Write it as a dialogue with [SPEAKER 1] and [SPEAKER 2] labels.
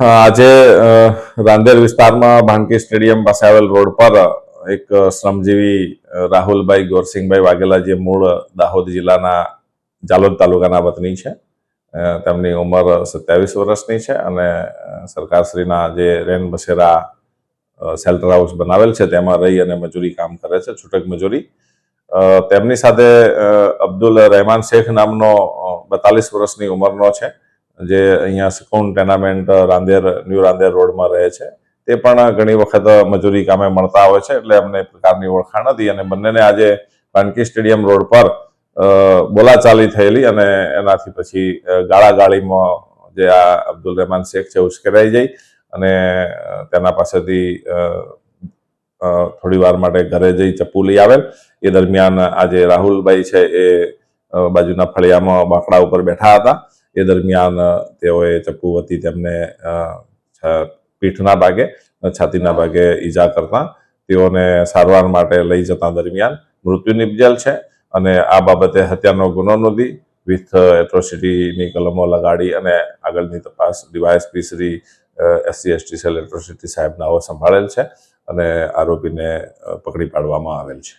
[SPEAKER 1] આજે રાંદેર વિસ્તારમાં ભાનકી સ્ટેડિયમ પાસે આવેલ રોડ પર એક શ્રમજીવી રાહુલભાઈ ગોરસિંહભાઈ વાઘેલા જે મૂળ દાહોદ જિલ્લાના જાલોદ તાલુકાના વતની છે. તેમની ઉંમર સત્યાવીસ વર્ષની છે અને સરકારશ્રીના જે રેન બસેરા શેલ્ટર હાઉસ બનાવેલ છે, તેમાં રહી અને મજૂરી કામ કરે છે, છૂટક મજૂરી. તેમની સાથે અબ્દુલ રહેમાન શેખ નામનો બતાલીસ વર્ષની ઉંમરનો છે. જે અહીંયા સુકૂન ટેનામેન્ટ, રાંદેર, ન્યૂ રાંદેર રોડમાં રહે છે. તે પણ ઘણી વખત મજૂરી કામે મળતા હોય છે, એટલે અમને પ્રકારની ઓળખાણ હતી અને બંનેને આજે પાનકી સ્ટેડિયમ રોડ પર બોલાચાલી થયેલી અને એનાથી પછી ગાળાગાળીમાં જે આ અબ્દુલ રહેમાન શેખ છે, ઉશ્કેરાઈ જઈ અને તેના પાસેથી થોડી વાર માટે ઘરે જઈ ચપ્પુ લઈ આવેલ. એ દરમિયાન આજે રાહુલભાઈ છે એ બાજુના ફળિયામાં બાંકડા ઉપર બેઠા હતા. એ દરમિયાન, તેઓએ ચપ્પુ વતી તેમને પીઠના ભાગે છાતીના ભાગે ઈજા કરતા તેઓને સારવાર માટે લઈ જતા દરમિયાન મૃત્યુ નિપજેલ છે અને આ બાબતે હત્યાનો ગુનો નોંધી વિથ એટ્રોસિટીની કલમો લગાડી અને આગળની તપાસ DYSP Shri SC, ST cell atrocity સાહેબનાઓ સંભાળેલ છે અને આરોપીને પકડી પાડવામાં આવેલ છે.